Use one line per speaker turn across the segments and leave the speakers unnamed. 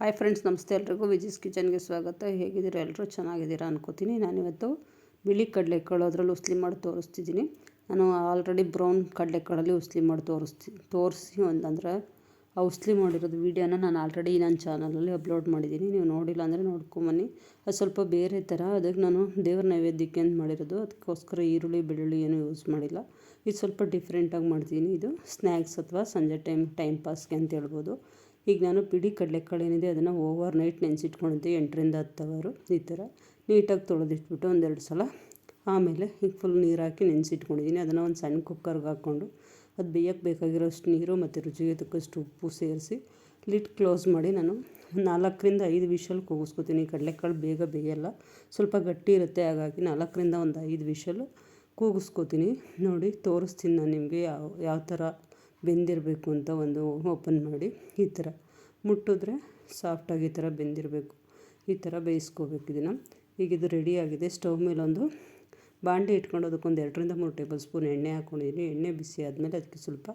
Hi friends ನಮಸ್ತೆ ಎಲ್ರಿಗೂ. ವಿಜಿಸ್ ಕಿಚನ್ಗೆ ಸ್ವಾಗತ. ಹೇಗಿದ್ದೀರಾ? ಎಲ್ಲರೂ ಚೆನ್ನಾಗಿದ್ದೀರಾ ಅನ್ಕೋತೀನಿ. ನಾನಿವತ್ತು ಬಿಳಿ ಕಡಲೆಕಾಳು ಅದರಲ್ಲಿ ಉಸ್ಲಿ ಮಾಡಿ ತೋರಿಸ್ತಿದ್ದೀನಿ. ನಾನು ಆಲ್ರೆಡಿ ಬ್ರೌನ್ ಕಡಲೆಕಾಳಲ್ಲಿ ಉಸ್ಲಿ ಮಾಡಿ ತೋರಿಸ್ತಿ, ತೋರಿಸಿ ಒಂದಂದ್ರೆ ಆ ಉಸ್ಲಿ ಮಾಡಿರೋದು ವೀಡಿಯೋನ ನಾನು ಆಲ್ರೆಡಿ ನನ್ನ ಚಾನಲಲ್ಲಿ ಅಪ್ಲೋಡ್ ಮಾಡಿದ್ದೀನಿ. ನೀವು ನೋಡಿಲ್ಲ ಅಂದರೆ ನೋಡ್ಕೊಂಬನ್ನಿ. ಅದು ಸ್ವಲ್ಪ ಬೇರೆ ಥರ. ಅದಕ್ಕೆ ನಾನು ದೇವ್ರ ನೈವೇದ್ಯಕ್ಕೆ ಅಂತ ಮಾಡಿರೋದು. ಅದಕ್ಕೋಸ್ಕರ ಈರುಳ್ಳಿ, ಬೆಳ್ಳುಳ್ಳಿ ಏನೂ ಯೂಸ್ ಮಾಡಿಲ್ಲ. ಇದು ಸ್ವಲ್ಪ ಡಿಫ್ರೆಂಟಾಗಿ ಮಾಡ್ತೀನಿ. ಇದು ಸ್ನ್ಯಾಕ್ಸ್ ಅಥವಾ ಸಂಜೆ ಟೈಮ್ ಟೈಮ್ ಪಾಸ್ಗೆ ಅಂತ ಹೇಳ್ಬೋದು. ಈಗ ನಾನು ಪಿಡಿ ಕಡಲೆಕಾಳು ಏನಿದೆ ಅದನ್ನು ಓವರ್ ನೈಟ್ ನೆನೆಸಿಟ್ಕೊಂಡಿದ್ದೆ ಎಂಟರಿಂದ ಹತ್ತು ಅವರು ಈ ಥರ ನೀಟಾಗಿ ತೊಳೆದಿಟ್ಬಿಟ್ಟು ಒಂದೆರಡು ಸಲ ಆಮೇಲೆ ಈಗ ಫುಲ್ ನೀರು ಹಾಕಿ ನೆನೆಸಿಟ್ಕೊಂಡಿದ್ದೀನಿ ಅದನ್ನು ಒಂದು ಸಣ್ಣ ಕುಕ್ಕರ್ಗೆ ಹಾಕ್ಕೊಂಡು ಅದು ಬೇಯಕ್ಕೆ ಬೇಕಾಗಿರೋಷ್ಟು ನೀರು ಮತ್ತು ರುಚಿಗೆ ತಕ್ಕಷ್ಟು ಉಪ್ಪು ಸೇರಿಸಿ ಲಿಟ್ ಕ್ಲೋಸ್ ಮಾಡಿ ನಾನು ನಾಲ್ಕರಿಂದ ಐದು ವಿಷಲ್ ಕೂಗಿಸ್ಕೊತೀನಿ. ಕಡಲೆಕಾಳು ಬೇಗ ಬೇಯಲ್ಲ, ಸ್ವಲ್ಪ ಗಟ್ಟಿ ಇರುತ್ತೆ, ಹಾಗಾಗಿ ನಾಲ್ಕರಿಂದ ಒಂದು ಐದು ವಿಷಲ್ ಕೂಗಿಸ್ಕೊತೀನಿ. ನೋಡಿ ತೋರಿಸ್ತೀನಿ ನಾನು ನಿಮಗೆ ಯಾವ ಯಾವ ಥರ ಬೆಂದಿರಬೇಕು ಅಂತ ಒಂದು ಓಪನ್ ಮಾಡಿ ಈ ಥರ ಮುಟ್ಟಿದ್ರೆ ಸಾಫ್ಟಾಗಿ ಈ ಥರ ಬೆಂದಿರಬೇಕು. ಈ ಥರ ಬೇಯಿಸ್ಕೋಬೇಕು ಇದನ್ನು. ಈಗ ಇದು ರೆಡಿಯಾಗಿದೆ ಸ್ಟವ್ ಮೇಲೊಂದು ಬಾಂಡೆ ಇಟ್ಕೊಂಡು ಅದಕ್ಕೊಂದು ಎರಡರಿಂದ ಮೂರು ಟೇಬಲ್ ಸ್ಪೂನ್ ಎಣ್ಣೆ ಹಾಕ್ಕೊಂಡಿದ್ದೀನಿ ಎಣ್ಣೆ ಬಿಸಿ ಆದಮೇಲೆ ಅದಕ್ಕೆ ಸ್ವಲ್ಪ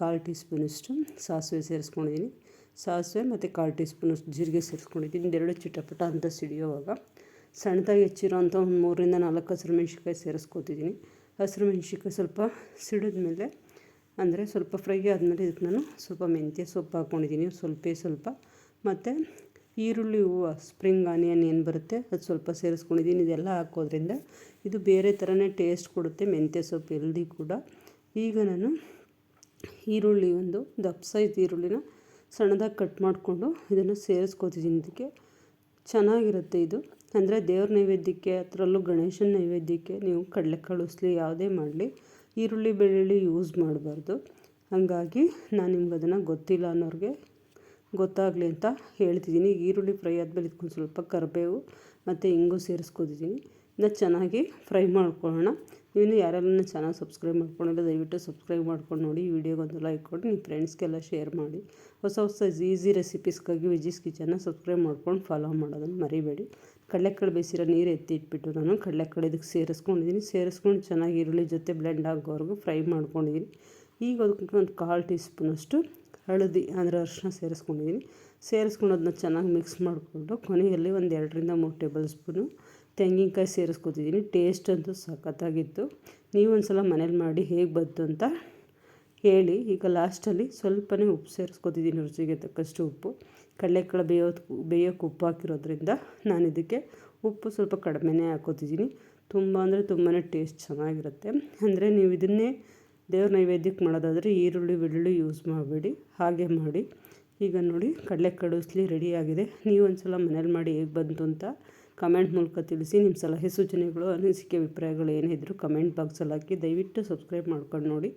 ಕಾಲು ಟೀ ಸ್ಪೂನಷ್ಟು ಸಾಸಿವೆ ಸೇರಿಸ್ಕೊಂಡಿದ್ದೀನಿ. ಸಾಸಿವೆ ಮತ್ತು ಕಾಲು ಟೀ ಸ್ಪೂನಷ್ಟು ಜೀರಿಗೆ ಸೇರಿಸ್ಕೊಂಡಿದ್ದೀನಿ. ಎರಡು ಚಿಟಪಟ ಅಂತ ಸಿಡಿಯೋವಾಗ ಸಣ್ಣದಾಗಿ ಹೆಚ್ಚಿರೋ ಅಂಥ ಒಂದು ಮೂರರಿಂದ ನಾಲ್ಕು ಹಸಿರು ಮೆಣ್ಸಿಕಾಯಿ ಸೇರಿಸ್ಕೊತಿದ್ದೀನಿ. ಹಸಿರು ಮೆಣ್ಸಿನ್ಕಾಯಿ ಸ್ವಲ್ಪ ಸಿಡಿದ್ಮೇಲೆ ಅಂದರೆ ಸ್ವಲ್ಪ ಫ್ರೈ ಆದಮೇಲೆ ಇದಕ್ಕೆ ನಾನು ಸ್ವಲ್ಪ ಮೆಂತ್ಯ ಸೊಪ್ಪು ಹಾಕ್ಕೊಂಡಿದ್ದೀನಿ. ಸ್ವಲ್ಪ ಸ್ವಲ್ಪ. ಮತ್ತು ಈರುಳ್ಳಿ ಹೂವು, ಸ್ಪ್ರಿಂಗ್ ಆನಿಯನ್ ಏನು ಬರುತ್ತೆ ಅದು ಸ್ವಲ್ಪ ಸೇರಿಸ್ಕೊಂಡಿದ್ದೀನಿ. ಇದೆಲ್ಲ ಹಾಕೋದ್ರಿಂದ ಇದು ಬೇರೆ ಥರನೇ ಟೇಸ್ಟ್ ಕೊಡುತ್ತೆ ಮೆಂತ್ಯ ಸೊಪ್ಪು ಎಲ್ದಿ ಕೂಡ. ಈಗ ನಾನು ಈರುಳ್ಳಿ ಒಂದು ದಪ್ಪ ಸೈಜ್ ಈರುಳ್ಳಿನ ಸಣ್ಣದಾಗಿ ಕಟ್ ಮಾಡಿಕೊಂಡು ಇದನ್ನು ಸೇರಿಸ್ಕೊತಿದ್ದೀನಿ ಇದಕ್ಕೆ. ಚೆನ್ನಾಗಿರುತ್ತೆ ಇದು. ಅಂದರೆ ದೇವ್ರ ನೈವೇದ್ಯಕ್ಕೆ, ಅದರಲ್ಲೂ ಗಣೇಶನ ನೈವೇದ್ಯಕ್ಕೆ ನೀವು ಕಡಲೆ ಉಸ್ಲಿ ಯಾವುದೇ ಮಾಡಲಿ. ಈರುಳ್ಳಿ ಬೆಳ್ಳುಳ್ಳಿ ಯೂಸ್ ಮಾಡಬಾರ್ದು. ಹಾಗಾಗಿ ನಾನು ನಿಮ್ಗೆ ಅದನ್ನು ಗೊತ್ತಿಲ್ಲ ಅನ್ನೋರಿಗೆ ಗೊತ್ತಾಗಲಿ ಅಂತ ಹೇಳ್ತಿದ್ದೀನಿ. ಈರುಳ್ಳಿ ಫ್ರೈ ಆದಮೇಲೆ ಇದಕ್ಕೊಂದು ಸ್ವಲ್ಪ ಕರಿಬೇವು ಮತ್ತು ಇಂಗು ಸೇರಿಸ್ಕೊತಿದ್ದೀನಿ. ಇದನ್ನ ಚೆನ್ನಾಗಿ ಫ್ರೈ ಮಾಡ್ಕೊಳ್ಳೋಣ. ನೀವು ಯಾರೆಲ್ಲ ಚೆನ್ನಾಗಿ ಸಬ್ಸ್ಕ್ರೈಬ್ ಮಾಡ್ಕೊಂಡಿಲ್ಲ, ದಯವಿಟ್ಟು ಸಬ್ಸ್ಕ್ರೈಬ್ ಮಾಡ್ಕೊಂಡು ನೋಡಿ. ಈ ವಿಡಿಯೋಗೊಂದು ಲೈಕ್ ಕೊಡಿ ನಿಮ್ಮ ಫ್ರೆಂಡ್ಸ್ಗೆಲ್ಲ ಶೇರ್ ಮಾಡಿ. ಹೊಸ ಹೊಸ ಈಸಿ ರೆಸಿಪೀಸ್ಗಾಗಿ ವಿಜಿಸ್ ಕಿಚನ್ನ ಸಬ್ಸ್ಕ್ರೈಬ್ ಮಾಡ್ಕೊಂಡು ಫಾಲೋ ಮಾಡೋದನ್ನು ಮರಿಬೇಡಿ. ಕಡಲೆಕಾಳು ಬೇಯಿಸಿರೋ ನೀರು ಎತ್ತಿ ಇಟ್ಬಿಟ್ಟು ನಾನು ಕಡಲೆಕಾಳು ಇದಕ್ಕೆ ಸೇರಿಸ್ಕೊಂಡಿದ್ದೀನಿ ಸೇರಿಸ್ಕೊಂಡು ಚೆನ್ನಾಗಿ ಈರುಳ್ಳಿ ಜೊತೆ ಬ್ಲೆಂಡ್ ಆಗೋವರೆಗೂ ಫ್ರೈ ಮಾಡ್ಕೊಂಡಿದ್ದೀನಿ ಈಗ ಅದಕ್ಕೆ ಒಂದು ಕಾಲು ಟೀ ಸ್ಪೂನಷ್ಟು ಹಳದಿ ಅಂದರೆ ಅರಿಶಿನ ಸೇರಿಸ್ಕೊಂಡಿದ್ದೀನಿ ಸೇರಿಸ್ಕೊಂಡು ಅದನ್ನ ಚೆನ್ನಾಗಿ ಮಿಕ್ಸ್ ಮಾಡಿಕೊಂಡು ಕೊನೆಯಲ್ಲಿ ಒಂದು ಎರಡರಿಂದ ಮೂರು ಟೇಬಲ್ ಸ್ಪೂನು ತೆಂಗಿನಕಾಯಿ ಸೇರಿಸ್ಕೊತಿದ್ದೀನಿ ಟೇಸ್ಟ್ ಅಂತೂ ಸಖತ್ತಾಗಿತ್ತು. ನೀವು ಒಂದು ಸಲ ಮನೇಲಿ ಮಾಡಿ ಹೇಗೆ ಬಂತು ಅಂತ ಹೇಳಿ. ಈಗ ಲಾಸ್ಟಲ್ಲಿ ಸ್ವಲ್ಪನೇ ಉಪ್ಪು ಸೇರಿಸ್ಕೊತಿದ್ದೀನಿ ರುಚಿಗೆ ತಕ್ಕಷ್ಟು ಉಪ್ಪು. ಕಡಲೆಕಾಳು ಬೇಯೋದು ಬೇಯೋಕ್ಕೆ ಉಪ್ಪು ಹಾಕಿರೋದ್ರಿಂದ ನಾನು ಇದಕ್ಕೆ ಉಪ್ಪು ಸ್ವಲ್ಪ ಕಡಿಮೆನೇ ಹಾಕೋತಿದ್ದೀನಿ ತುಂಬ ಅಂದರೆ ತುಂಬಾ ಟೇಸ್ಟ್ ಚೆನ್ನಾಗಿರುತ್ತೆ. ಅಂದರೆ ನೀವು ಇದನ್ನೇ ದೇವ್ರ ನೈವೇದ್ಯಕ್ಕೆ ಮಾಡೋದಾದರೆ ಈರುಳ್ಳಿ, ಬೆಳ್ಳುಳ್ಳಿ ಯೂಸ್ ಮಾಡಬೇಡಿ, ಹಾಗೆ ಮಾಡಿ. ಈಗ ನೋಡಿ ಕಡಲೆ ಉಸ್ಲಿ ರೆಡಿಯಾಗಿದೆ ನೀವು ಒಂದು ಸಲ ಮನೇಲಿ ಮಾಡಿ ಹೇಗೆ ಬಂತು ಅಂತ ಕಮೆಂಟ್ ಮೂಲಕ ತಿಳಿಸಿ. ನಿಮ್ಮ ಸಲಹೆ ಸೂಚನೆಗಳು, ಅನಿಸಿಕೆ ಅಭಿಪ್ರಾಯಗಳು ಏನಿದ್ರು ಕಮೆಂಟ್ ಬಾಕ್ಸಲ್ಲಿ ಹಾಕಿ. ದಯವಿಟ್ಟು ಸಬ್ಸ್ಕ್ರೈಬ್ ಮಾಡ್ಕೊಂಡು ನೋಡಿ.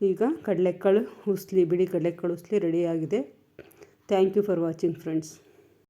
ಈಗ ಕಡಲೆಕಾಳು ಉಸ್ಲಿ ಬಿಡಿ ಕಡಲೆಕಾಳು ಉಸ್ಲಿ ರೆಡಿಯಾಗಿದೆ thank you for watching friends